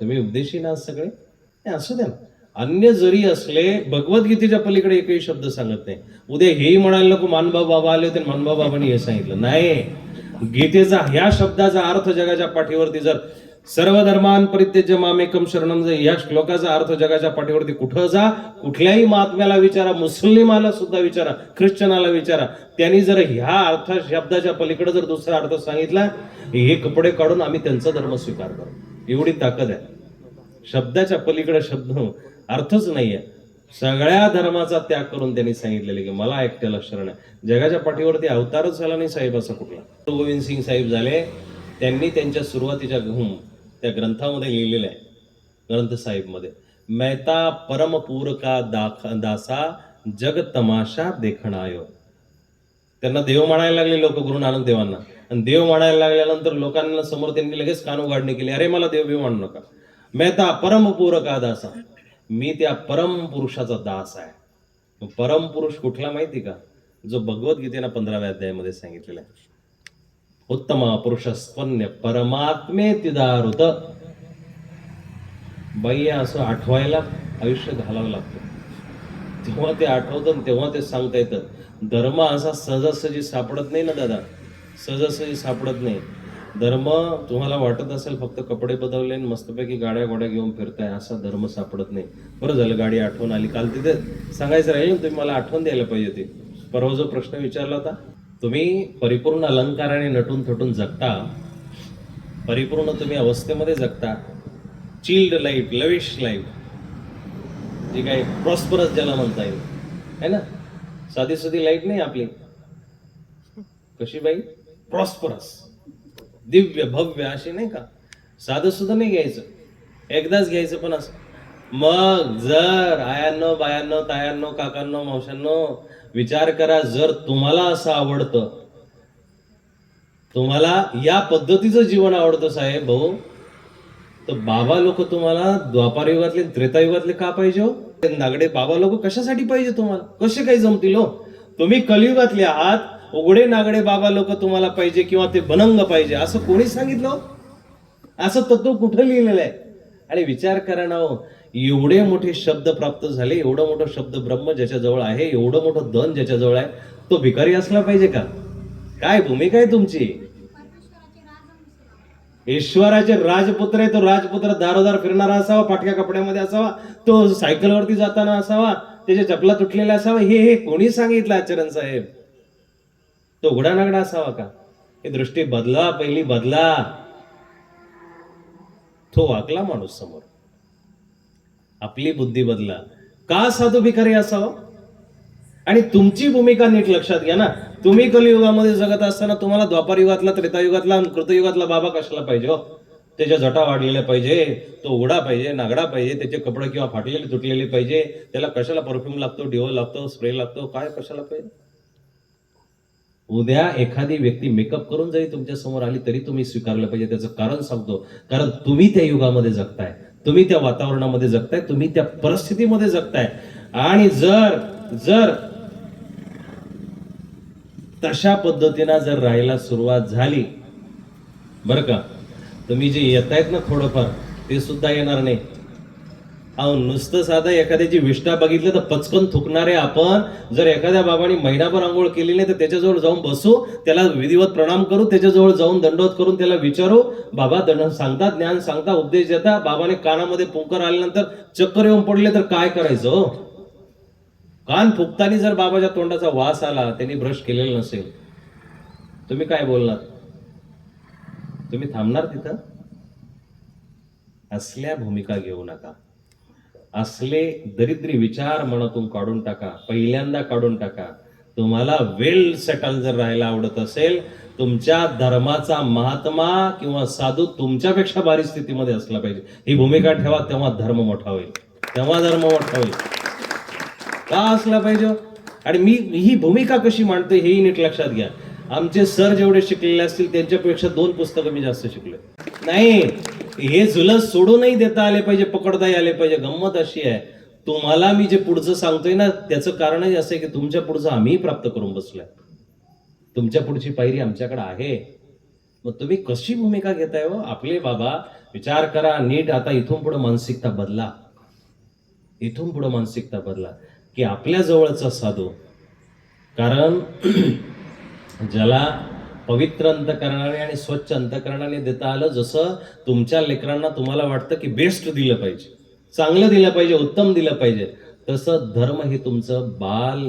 तुम्ही उपदेशी ना सगळे? नाही, असू द्या अन्य जरी असले भगवद्गीतेच्या पलीकडे एकही शब्द सांगत नाही. उद्या हेही म्हणायला नको मानभाव बाबा आले होते मानभाव बाबांनी हे सांगितलं. नाही. गीतेचा ह्या शब्दाचा अर्थ जगाच्या पाठीवरती जर सर्व धर्मान परित्यज्य मामेकम शरणम जर या श्लोकाचा अर्थ जगाच्या पाठीवरती कुठं जा कुठल्याही महात्म्याला विचारा मुस्लिमाला सुद्धा विचारा ख्रिश्चनाला विचारा. त्यांनी जर ह्या अर्थ शब्दाच्या पलीकडे जर दुसरा अर्थ सांगितला हे कपडे काढून आम्ही त्यांचा धर्म स्वीकार करू एवढी ताकद आहे. शब्दाच्या पलीकडे शब्द अर्थच नाहीये. सगळ्या धर्माचा त्याग करून त्यांनी सांगितलेले की मला एकट्याला शरण आहे. जगाच्या पाठीवरती अवतारच झाला नाही साहेब असा कुठला. गोविंद सिंग साहेब झाले त्यांनी त्यांच्या सुरुवातीच्या हम्म, त्या ग्रंथामध्ये लिहिलेलं आहे ग्रंथ साहेबमध्ये मैता परमपूर का दाख दासा जग तमाशा देखणायो. त्यांना देव म्हणायला लागले लोक गुरु नानक देवांना. आणि देव म्हणायला लागल्यानंतर लोकांना समोर त्यांनी लगेच कान उघडणी केली. अरे मला देव बिव म्हणू नका. मेहता परमपूर का दासा. मी त्या परम पुरुषाचा दास आहे. परमपुरुष परम पुरुष कुठला माहिती का? जो भगवद्गीतेनं पंधराव्या अध्यायामध्ये सांगितलेला आहे. उत्तम पुरुषस्पन्य परमात्मे तिदारुत बाई असं आठवायला आयुष्य घालावं लागतं. तेव्हा ते आठवतं तेव्हा ते सांगता येतं. धर्म असा सहजासहजी सापडत नाही ना दादा. सहजासहजी सापडत नाही धर्म तुम्हाला वाटत असेल फक्त कपडे बदलले आणि मस्तपैकी गाड्या गोड्या घेऊन फिरताय असा धर्म सापडत नाही. बरं झालं गाडी आठवण आली. काल तिथे सांगायचं राहील तुम्ही मला आठवण द्यायला पाहिजे होती. परवा जो प्रश्न विचारला होता तुम्ही परिपूर्ण अलंकाराने नटून थटून जगता परिपूर्ण तुम्ही अवस्थेमध्ये जगता. चिल्ड लाईफ लविश लाईफ जी काय प्रॉस्परस ज्याला म्हणता येईल. है ना? साधी साधी लाइट नाही आपली. कशी बाई? प्रॉस्परस दिव्य भव्य असे नाही का? साधं सुद्धा नाही घ्यायचं. एकदाच घ्यायचं पण असं. मग जर आयांनो बायांनो तायांनो काकांनो मावशांनो विचार करा जर तुम्हाला असं आवडतं तुम्हाला या पद्धतीचं जीवन आवडतं साहेब भाऊ तर बाबा लोक तुम्हाला द्वापार युगातले त्रेतायुगातले का पाहिजे हो? ते नागडे बाबा लोक कशासाठी पाहिजे तुम्हाला? कसे काही जमतील हो? तुम्ही कलियुगातले आहात उघडे नागडे बाबा लोक तुम्हाला पाहिजे किंवा ते बनंग पाहिजे असं कोणी सांगितलं हो? असं तत्व कुठं लिहिलेलं आहे? आणि विचार करा ना हो एवढे मोठे शब्द प्राप्त झाले एवढं मोठं शब्द ब्रह्म ज्याच्याजवळ आहे एवढं मोठं धन ज्याच्याजवळ आहे तो भिकारी असला पाहिजे का? काय भूमिका आहे तुमची? ईश्वराचे राजपुत्र आहे तो राजपुत्र दारोदार फिरणारा असावा पाटक्या कपड्यामध्ये असावा तो सायकलवरती जाताना असावा त्याच्या चपला तुटलेल्या असावा हे हे कोणी सांगितलं आचरण साहेब? तो उघडा नागडा असावा का? हे दृष्टी बदला पहिली बदला. तो वाकला माणूस समोर. आपली बुद्धी बदला. का साधू भिकारी असावा? आणि तुमची भूमिका नीट लक्षात घ्या ना. तुम्ही कलियुगामध्ये जगत असताना तुम्हाला द्वापार युगातला त्रेतायुगातला आणि कृतयुगातला बाबा कशाला पाहिजे हो? त्याच्या जटा वाढलेल्या पाहिजे तो उघडा पाहिजे नागडा पाहिजे त्याचे कपडे किंवा फाटलेले तुटलेले पाहिजे त्याला कशाला परफ्यूम लागतो डिओ लागतो स्प्रे लागतो काय कशाला पाहिजे? उद्या एखादी व्यक्ती मेकअप करून जरी तुमच्यासमोर आली तरी तुम्ही स्वीकारलं पाहिजे. त्याचं कारण सांगतो. कारण तुम्ही त्या युगामध्ये जगताय. तुम्ही त्या वातावरणामध्ये जगताय. तुम्ही त्या परिस्थितीमध्ये जगताय. आणि जर जर तशा पद्धतीनं जर राहायला सुरुवात झाली बरं का? तुम्ही जे येत आहेत ना थोडंफार ते सुद्धा येणार नाही. अहो नुसतं साधं एखाद्याची विष्ठा बघितली तर पचकन थुकणारे आपण. जर एखाद्या बाबांनी महिनाभर आंघोळ केली नाही तर त्याच्याजवळ जाऊन बसू त्याला विधिवत प्रणाम करू त्याच्याजवळ जाऊन दंडवत करून त्याला विचारू. बाबा दंड सांगता ज्ञान सांगता उपदेश देता. बाबाने कानामध्ये पुंकर आल्यानंतर चक्कर येऊन पडले तर काय करायचं? हो कान फुकताना जर बाबाच्या तोंडाचा वास आला त्यांनी ब्रश केलेला नसेल तुम्ही काय बोलणार तुम्ही थांबणार तिथं? असल्या भूमिका घेऊ नका. असले दरिद्री विचार मनातून काढून टाका पहिल्यांदा काढून टाका. तुम्हाला वेल सेटल जर राहायला आवडत असेल तुमच्या धर्माचा महात्मा किंवा साधू तुमच्यापेक्षा भारी स्थितीमध्ये असला पाहिजे. ही भूमिका ठेवा तेव्हा धर्म मोठा होईल. तेव्हा धर्म मोठा होईल. का असला पाहिजे? आणि मी ही भूमिका कशी मांडते हेही नीट लक्षात घ्या. आमचे सर जेवढे शिकलेले असतील त्यांच्यापेक्षा दोन पुस्तकं मी जास्त शिकले नाही हे जुलस सोडूनही देता आले पाहिजे पकडताही आले पाहिजे गंमत अशी आहे. तुम्हाला मी जे पुढचं सांगतोय ना त्याचं कारणही असं आहे की तुमच्या पुढचं आम्हीही प्राप्त करून बसलोय. तुमच्या पुढची पायरी आमच्याकडे आहे. मग तुम्ही कशी भूमिका घेताय हो? आपले बाबा विचार करा नीट आता इथून पुढे मानसिकता बदला. इथून पुढे मानसिकता बदला. की आपल्या जवळचा साधू. कारण ज्याला पवित्र अंतकरणाने आणि स्वच्छ अंतकरणाने देता आलं जसं तुमच्या लेकरांना तुम्हाला वाटतं की बेस्ट दिलं पाहिजे. चांगलं दिलं पाहिजे उत्तम दिलं पाहिजे. तसं धर्म हे तुमचं बाल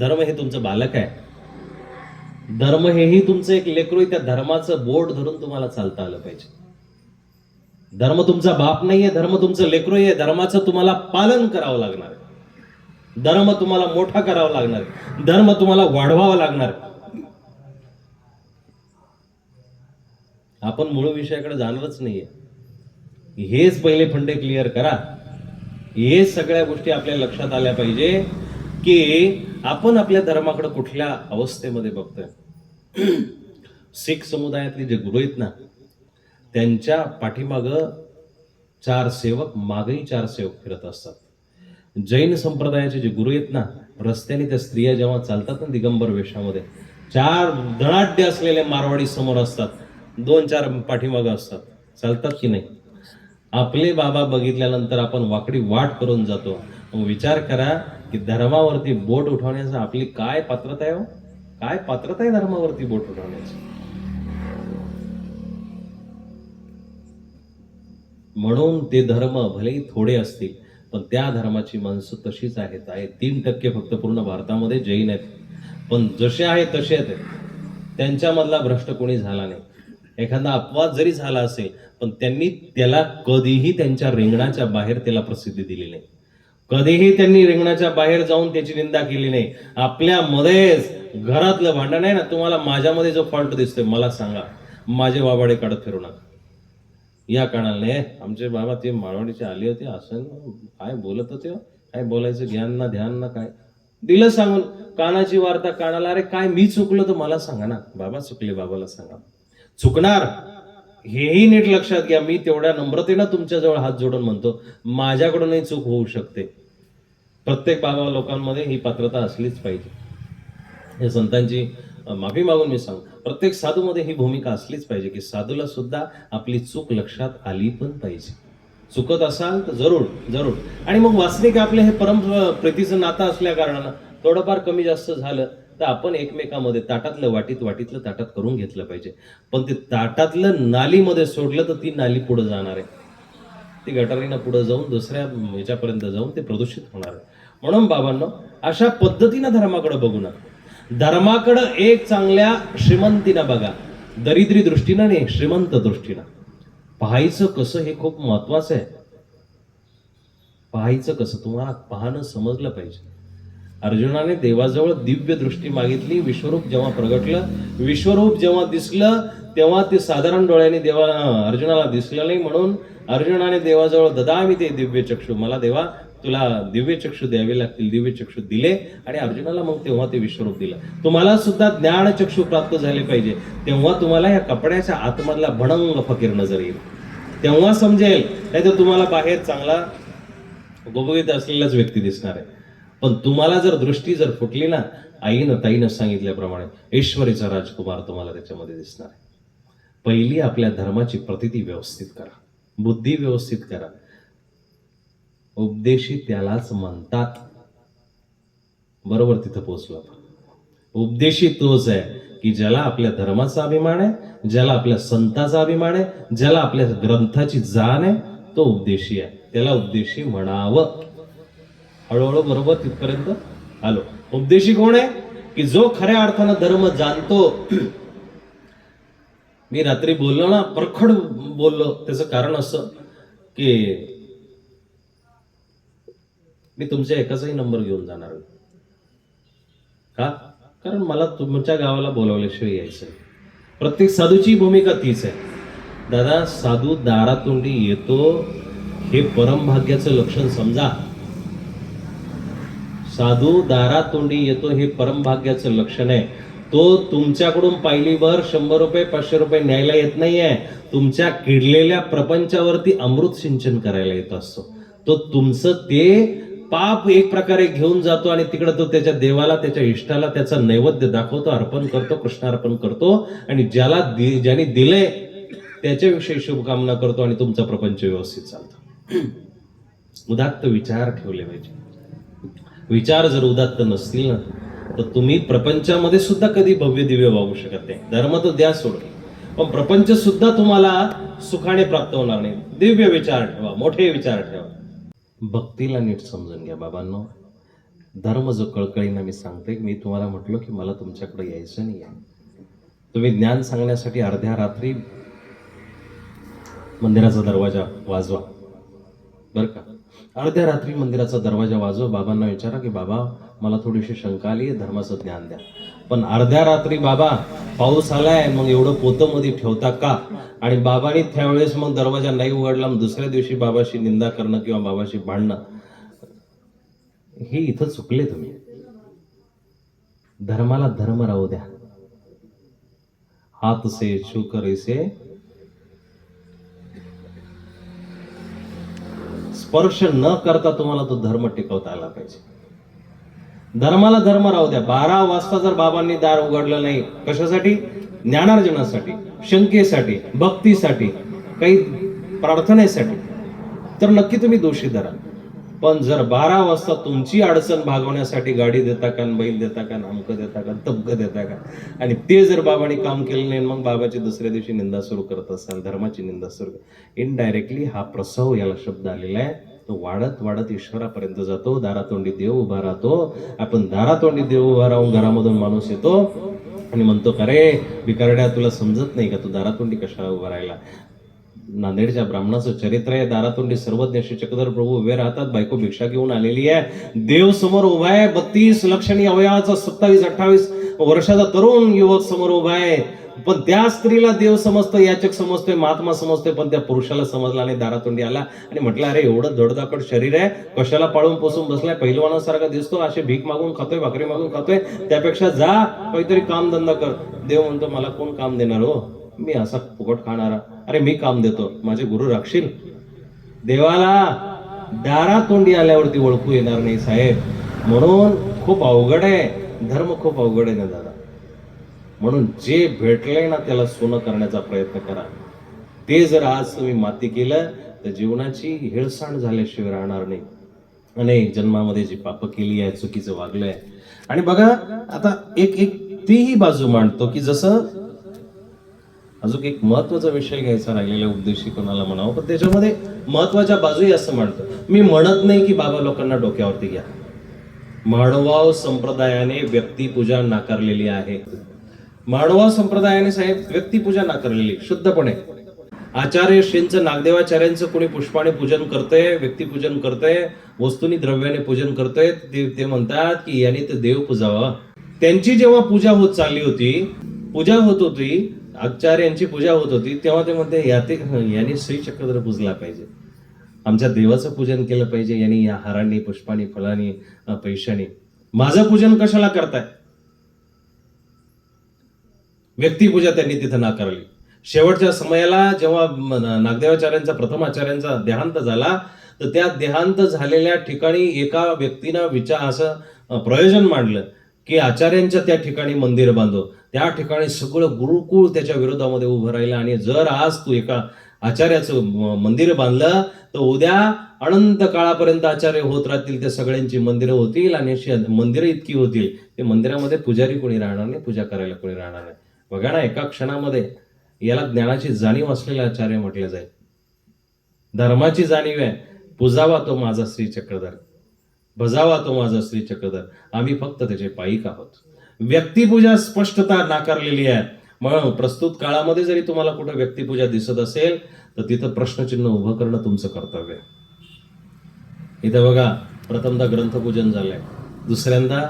धर्म हे तुमचं बालक आहे. धर्म हेही तुमचं एक लेकरू त्या धर्माचं बोट धरून तुम्हाला चालता आलं पाहिजे. धर्म तुमचा बाप नाहीये धर्म तुमचं लेकरू आहे धर्माचं तुम्हाला पालन करावं लागणार आहे. धर्म तुम्हाला मोठा करावा लागणार. धर्म तुम्हाला वाढवावा लागणार. आपण मूळ विषयाकडे जाणारच नाहीये. हेच पहिले फंडे क्लिअर करा. हे सगळ्या गोष्टी आपल्या लक्षात आल्या पाहिजे की आपण आपल्या धर्माकडे कुठल्या अवस्थेमध्ये बघतोय. शीख समुदायातले जे गुरु आहेत ना त्यांच्या पाठीमाग चार सेवक मागही चार सेवक फिरत असतात. जैन संप्रदायाचे जे गुरु आहेत ना रस्त्याने त्या स्त्रिया जेव्हा चालतात ना दिगंबर वेशामध्ये चार धनाढ्य असलेले मारवाडी समोर असतात. दोन चार पाठीमागं असतात. चालतात की नाही? आपले बाबा बघितल्यानंतर आपण वाकडी वाट करून जातो. मग विचार करा की धर्मावरती बोट उठवण्याचं आपली काय पात्रता आहे हो? काय पात्रता आहे धर्मावरती बोट उठवण्याची? म्हणून ते धर्म भलेही थोडे असतील पण त्या धर्माची माणसं तशीच आहेत. आहे. तीन टक्के फक्त पूर्ण भारतामध्ये जैन आहेत. पण जसे आहेत तसे आहेत. त्यांच्यामधला भ्रष्ट कोणी झाला नाही. एखादा अपवाद जरी झाला असेल पण त्यांनी त्याला कधीही त्यांच्या रिंगणाच्या बाहेर त्याला प्रसिद्धी दिली नाही. कधीही त्यांनी रिंगणाच्या बाहेर जाऊन त्याची निंदा केली नाही. आपल्यामध्येच घरातलं भांडण आहे ना तुम्हाला माझ्यामध्ये जो फॉल्ट दिसतोय मला सांगा. माझे वाबाडे काढत फिरू नका. या काळाने आमचे बाबा ते माळवाडीचे आले होते. असं काय बोलत होते हो? काय बोलायचं? ज्ञान ना ध्यान ना काय? दिलं सांगून. कानाची वार्ता कानाला अरे काय मी चुकलो तर मला सांगा ना. बाबा चुकले बाबाला सांगा. चुकणार? हेही नीट लक्षात घ्या. मी तेवढ्या नम्रतेनं तुमच्याजवळ हात जोडून म्हणतो माझ्याकडूनही चूक होऊ शकते. प्रत्येक बाबा लोकांमध्ये ही पात्रता असलीच पाहिजे. या संतांची माफी मागून मी सांगतो. प्रत्येक साधूमध्ये ही भूमिका असलीच पाहिजे की साधूला सुद्धा आपली चूक लक्षात आली पण पाहिजे. चुकत असाल तर जरूर जरूर. आणि मग वास्तविक आपले हे परम प्रीतीचं नातं असल्या कारणानं थोडंफार कमी जास्त झालं तर आपण एकमेकामध्ये ताटातलं वाटीत वाटीतलं ताटात करून घेतलं पाहिजे. पण ते ताटातलं नालीमध्ये सोडलं तर ती नाली पुढे जाणार आहे. ती गटारीनं पुढे जाऊन दुसऱ्या ह्याच्यापर्यंत जाऊन ते प्रदूषित होणार आहे. म्हणून बाबांनो अशा पद्धतीनं धर्माकडे बघू नका. धर्माकडं एक चांगल्या श्रीमंतीनं बघा. दरिद्री दृष्टीनं नाही श्रीमंत दृष्टीनं. पाहायचं कसं हे खूप महत्वाचं आहे. पाहायचं कसं? तुम्हाला पाहणं समजलं पाहिजे. अर्जुनाने देवाजवळ दिव्य दृष्टी मागितली. विश्वरूप जेव्हा प्रगटलं विश्वरूप जेव्हा दिसलं तेव्हा ते साधारण डोळ्याने देवा अर्जुनाला दिसलं नाही म्हणून अर्जुनाने देवाजवळ ददामी ते दिव्य चक्षु. मला देवा तुला दिव्य चक्षु द्यावे लागतील दिव्य चक्षु दिले आणि अर्जुनाला मग तेव्हा ते विश्वरूप दिलं. तुम्हाला सुद्धा ज्ञान चक्षु प्राप्त झाले पाहिजे. तेव्हा तुम्हाला या कपड्याच्या आतमधला भणंग फकीर नजर येईल. तेव्हा समजेल नाही तर तुम्हाला बाहेर चांगला गुबगुबीत असलेलाच व्यक्ती दिसणार आहे. पण तुम्हाला जर दृष्टी जर फुटली ना आईनं ताईनं सांगितल्याप्रमाणे ईश्वरीचा राजकुमार तुम्हाला त्याच्यामध्ये दिसणार आहे. पहिली आपल्या धर्माची प्रतिती व्यवस्थित करा. बुद्धी व्यवस्थित करा. उपदेशी त्यालाच म्हणतात. बरोबर तिथं पोहोचलो आपण. उपदेशी तोच आहे की ज्याला आपल्या धर्माचा अभिमान आहे ज्याला आपल्या संताचा अभिमान आहे ज्याला आपल्या ग्रंथाची जाण आहे तो उपदेशी आहे. त्याला उपदेशी म्हणावं. हळूहळू बरोबर तिथपर्यंत आलो. उपदेशी कोण आहे? की जो खऱ्या अर्थानं धर्म जाणतो. मी रात्री बोललो ना परखड बोललो. त्याचं कारण असं की मी तुमच्या एकाचाही नंबर घेऊन जाणार का? कारण मला तुमच्या गावाला बोलावल्याशिवाय यायचं प्रत्येक साधूची भूमिका तीच आहे. दादा साधू दारातोंडी येतो हे परमभाग्याचं लक्षण समजा. साधू दारातोंडी येतो हे परमभाग्याचं लक्षण आहे. तो तुमच्याकडून पायलीवर शंभर रुपये पाचशे रुपये न्यायला येत नाहीये. तुमच्या किडलेल्या प्रपंचावरती अमृत सिंचन करायला येत असतो. तो तुमचं ते पाप एक प्रकारे घेऊन जातो आणि तिकडे तो त्याच्या देवाला त्याच्या इष्टाला त्याचा नैवेद्य दाखवतो अर्पण करतो कृष्णार्पण करतो आणि ज्याला दि- ज्याने दिले त्याच्याविषयी शुभकामना करतो आणि तुमचा प्रपंच व्यवस्थित चालतो. उदात्त विचार ठेवले पाहिजे. विचार जर उदात्त नसतील ना तर तुम्ही प्रपंचामध्ये सुद्धा कधी भव्य दिव्य वागू शकत नाही. धर्म तर द्या सोड पण प्रपंच सुद्धा तुम्हाला सुखाने प्राप्त होणार नाही. दिव्य विचार ठेवा मोठे विचार ठेवा. भक्तीला नीट समजून घ्या बाबांनो. धर्म जो कळकळीनं मी सांगते मी तुम्हाला म्हटलो की मला तुमच्याकडे यायचं नाही आहे. तुम्ही ज्ञान सांगण्यासाठी अर्ध्या रात्री मंदिराचा दरवाजा वाजवा. बरं का? अर्ध्या रात्री मंदिराचा दरवाजा वाजव. बाबांना विचारा की बाबा मला थोडीशी शंका आली आहे धर्माचं ज्ञान द्या. पण अर्ध्या रात्री बाबा पाऊस आलाय मग एवढं पोतं मध्ये ठेवता का? आणि बाबांनी त्यावेळेस मग दरवाजा नाही उघडला मग दुसऱ्या दिवशी बाबाशी निंदा करणं किंवा बाबाशी भांडणं. हे इथं चुकले तुम्ही. धर्माला धर्म राहू द्या. हात से छू कर स्पर्श न करता तुम्हाला तो धर्म टिकवता आला पाहिजे. धर्माला धर्म राहू द्या. बारा वाजता जर बाबांनी दार उघडलं नाही कशासाठी? ज्ञानार्जनासाठी शंकेसाठी भक्तीसाठी काही प्रार्थनेसाठी. तर नक्की तुम्ही दोषी धरा. पण जर बारा वाजता तुमची अडचण भागवण्यासाठी गाडी देता का बैल देता का अमक देता का तबक देता का? आणि ते जर बाबांनी काम केलं नाही मग बाबाची दुसऱ्या दिवशी निंदा सुरू करत असाल धर्माची निंदा सुरू इनडायरेक्टली हा प्रसव याला शब्द आलेला आहे. तो वाढत वाढत ईश्वरापर्यंत जातो दारातोंडी देव उभा राहतो. आपण दारातोंडी देव उभा राहून घरामधून माणूस येतो आणि म्हणतो का रे बिकारड्या तुला समजत नाही का तू दारातोंडी कशाला उभा राहिला? नांदेडच्या ब्राह्मणाचं चरित्र आहे. दारातोंडी सर्वज्ञ श्री प्रभू उभे राहतात. बायको भिक्षा घेऊन आलेली आहे. देव समोर उभा आहे. बत्तीस लक्षणी अवयवाचा सत्तावीस अठ्ठावीस वर्षाचा तरुण युवक समोर उभा आहे. पण त्या स्त्रीला देव समजतो याचक समजतोय महात्मा समजतोय पण त्या पुरुषाला समजला नाही. दारातोंडी आला आणि म्हटलं अरे एवढं धडधाकड शरीर आहे. कशाला पाळून पोसून बसलाय? पहिलवानासारखा दिसतो. असे भीक मागून खातोय भाकरी मागून खातोय. त्यापेक्षा जा काहीतरी काम धंदा कर. देव म्हणतो मला कोण काम देणार हो? मी असा फुकट खाणारा. अरे मी काम देतो. माझे गुरु राखशील देवाला दारा तोंडी आल्यावरती ओळखू येणार नाही साहेब. म्हणून खूप अवघड आहे. धर्म खूप अवघड आहे ना दादा. म्हणून जे भेटलंय ना त्याला सोनं करण्याचा प्रयत्न करा. ते जर आज तुम्ही माती केलं तर जीवनाची हेळसांड झाल्याशिवाय राहणार नाही. अनेक जन्मामध्ये जी पाप केली आहे चुकीचं वागलंय. आणि बघा आता एक एक तीही बाजू मांडतो की जसं अजून एक महत्त्वाचा विषय घ्यायचा राहिलेला उद्देशी कोणाला म्हणावं? पण त्याच्यामध्ये महत्त्वाच्या बाजूही असं म्हणतो मी म्हणत नाही की बाबा लोकांना डोक्यावरती घ्या. माडवाव संप्रदायाने व्यक्तिपूजा नाकारलेली आहे. माडवाव संप्रदायाने साहेब व्यक्तिपूजा नाकारलेली शुद्धपणे. आचार्य श्रींचं नागदेवाचार्यांचं कोणी पुष्पाने पूजन करतंय व्यक्तिपूजन करतंय वस्तूनी द्रव्याने पूजन करतंय ते ते म्हणतात की याने तर देव पूजावा त्यांची जेव्हा पूजा होत चालली होती पूजा होत होती आचार्यांची पूजा होत होती तेव्हा ते म्हणते याते याने श्री चक्रधर पूजला पाहिजे. आमच्या देवाचं पूजन केलं पाहिजे यांनी या हारांनी पुष्पानी फळांनी पैशाने. माझं पूजन कशाला करताय? व्यक्तिपूजा त्यांनी तिथं नाकारली. शेवटच्या समयाला जेव्हा नागदेवाचार्यांचा प्रथम आचार्यांचा देहांत झाला तर त्या देहांत झालेल्या ठिकाणी एका व्यक्तीनं विचार असं प्रयोजन मांडलं. की आचार्यांच्या त्या ठिकाणी मंदिर बांधव त्या ठिकाणी सगळं गुरुकुळ त्याच्या विरोधामध्ये उभं राहिलं आणि जर आज तू एका आचार्याचं मंदिर बांधलं तर उद्या अनंत काळापर्यंत आचार्य होत राहतील त्या सगळ्यांची मंदिरं होतील आणि अशी मंदिरं इतकी होतील ते मंदिरामध्ये पुजारी कोणी राहणार नाही पूजा करायला कोणी राहणार नाही. बघा ना एका क्षणामध्ये याला ज्ञानाची जाणीव असलेला आचार्य म्हटले जाईल. धर्माची जाणीव आहे. पुजावा तो माझा श्री चक्रधर. बजावा तो माझा श्री चक्रधर आम्ही फक्त त्याचे पायिक आहोत व्यक्तिपूजा स्पष्टता नाकारलेली आहे. म्हणून प्रस्तुत काळामध्ये जरी तुम्हाला कुठं व्यक्तिपूजा दिसत असेल तर तिथं प्रश्नचिन्ह उभं करणं तुमचं कर्तव्य आहे. इथं बघा प्रथमदा ग्रंथपूजन झालंय. दुसऱ्यांदा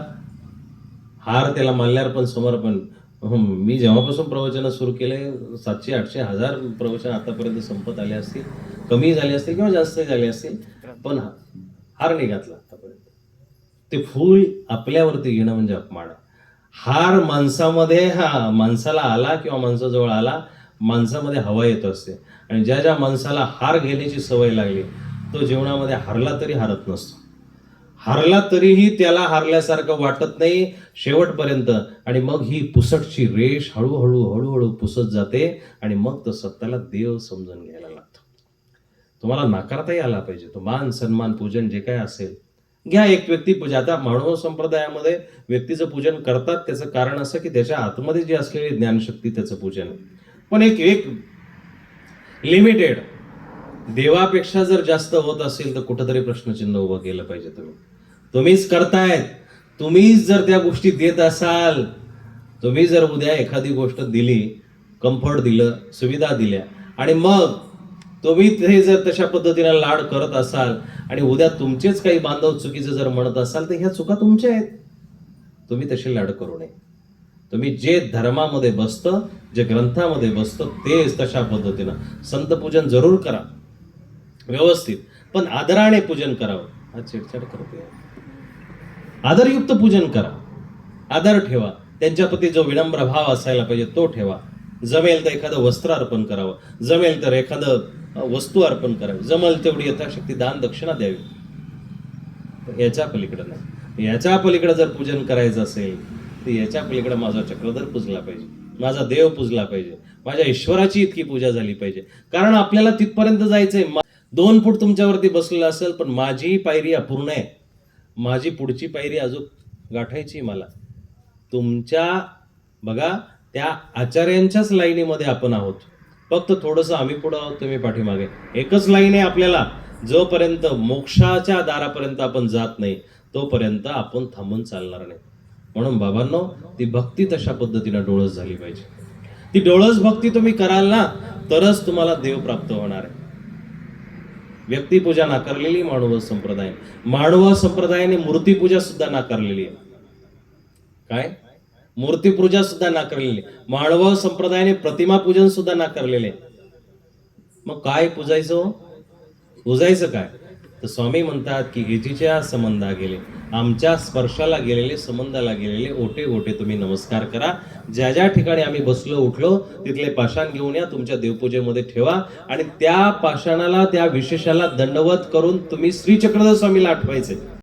हार त्याला माल्यार्पण समर्पण. मी जेव्हापासून प्रवचन सुरू केले सातशे आठशे हजार प्रवचन आतापर्यंत संपत आले असतील कमी झाले असतील किंवा जास्त झाले असतील पण हार नाही घातला. ते फूल आपल्यावरती घेणं म्हणजे अपमान. हार माणसामध्ये हा माणसाला आला किंवा माणसाजवळ आला माणसामध्ये हवा येत असते. आणि ज्या ज्या माणसाला हार घेण्याची सवय लागली तो जीवनामध्ये हारला तरी हारत नसतो. हारला तरीही त्याला हारल्यासारखं वाटत नाही शेवटपर्यंत. आणि मग ही पुसटची रेष हळूहळू हळूहळू पुसत जाते आणि मग तो स्वतःला देव समजून घ्यायला लागतो. तुम्हाला नाकारताही आला पाहिजे. तो मान सन्मान पूजन जे काय असेल घ्या एक व्यक्ती पूजा. आता मानव संप्रदायामध्ये व्यक्तीचं पूजन करतात त्याचं कारण असं की त्याच्या आतमध्ये जी असलेली ज्ञानशक्ती त्याचं पूजन. पण एक एक लिमिटेड देवापेक्षा जर जास्त होत असेल तर कुठंतरी प्रश्नचिन्ह उभं केलं पाहिजे तुम्ही. तुम्हीच करतायत. तुम्हीच जर त्या गोष्टी देत असाल तुम्ही जर उद्या एखादी गोष्ट दिली कम्फर्ट दिलं सुविधा दिल्या आणि मग तुम्ही ते जर तशा पद्धतीने लाड करत असाल आणि उद्या तुमचेच काही बांधव चुकीचं जर म्हणत असाल तर ह्या चुका तुमच्या आहेत. तुम्ही तसे लाड करू नये. तुम्ही जे धर्मामध्ये बसतं जे ग्रंथामध्ये बसतं तेच तशा पद्धतीनं संत पूजन जरूर करा. व्यवस्थित. पण आदराने पूजन करावं. हा छेडछाड करतोय आदरयुक्त पूजन करा. आदर ठेवा. त्यांच्याप्रती जो विनम्र भाव असायला पाहिजे तो ठेवा. जमेल तर एखादं वस्त्र अर्पण करावं. जमेल तर एखादं वस्तू अर्पण करावी. जमेल तेवढी यथाशक्ती दान दक्षिणा द्यावी. याच्या पलीकडं नाही. याच्या पलीकडं जर पूजन करायचं असेल तर याच्या पलीकडं माझा चक्रधर पुजला पाहिजे. माझा देव पुजला पाहिजे. माझ्या ईश्वराची इतकी पूजा झाली पाहिजे. कारण आपल्याला तिथपर्यंत जायचंय. दोन फूट तुमच्यावरती बसलेलं असेल पण माझी पायरी अपूर्ण आहे. माझी पुढची पायरी अजून गाठायची मला. तुमच्या बघा त्या आचार्यांच्याच लाईनीमध्ये आपण आहोत. फक्त थोडंसं आम्ही पुढं आहोत तुम्ही पाठीमागे. एकच लाईन आहे आपल्याला. जोपर्यंत मोक्षाच्या दारापर्यंत आपण जात नाही तोपर्यंत आपण थांबून चालणार नाही. म्हणून बाबांनो ती भक्ती तशा पद्धतीनं डोळस झाली पाहिजे. ती डोळस भक्ती तुम्ही कराल ना तरच तुम्हाला देव प्राप्त होणार आहे. व्यक्तिपूजा नाकारलेली मानव संप्रदाय. मानव संप्रदायाने मूर्तीपूजा सुद्धा नाकारलेली आहे. काय? मूर्तीपूजा सुद्धा नाकारलेली. माळव संप्रदायाने प्रतिमा पूजन सुद्धा नाकारलेले. मग काय पूजायचं हो? पूजायचं काय? तर स्वामी म्हणतात की इजीच्या संबंधा गेले. आमच्या स्पर्शाला गेलेले संबंधाला गेलेले ओटे ओटे तुम्ही नमस्कार करा. ज्या ज्या ठिकाणी आम्ही बसलो उठलो तिथले पाषाण घेऊन या तुमच्या देवपूजेमध्ये ठेवा. आणि त्या पाषाणाला त्या विशेषाला दंडवत करून तुम्ही श्रीचक्रधर स्वामीला आठवायचे.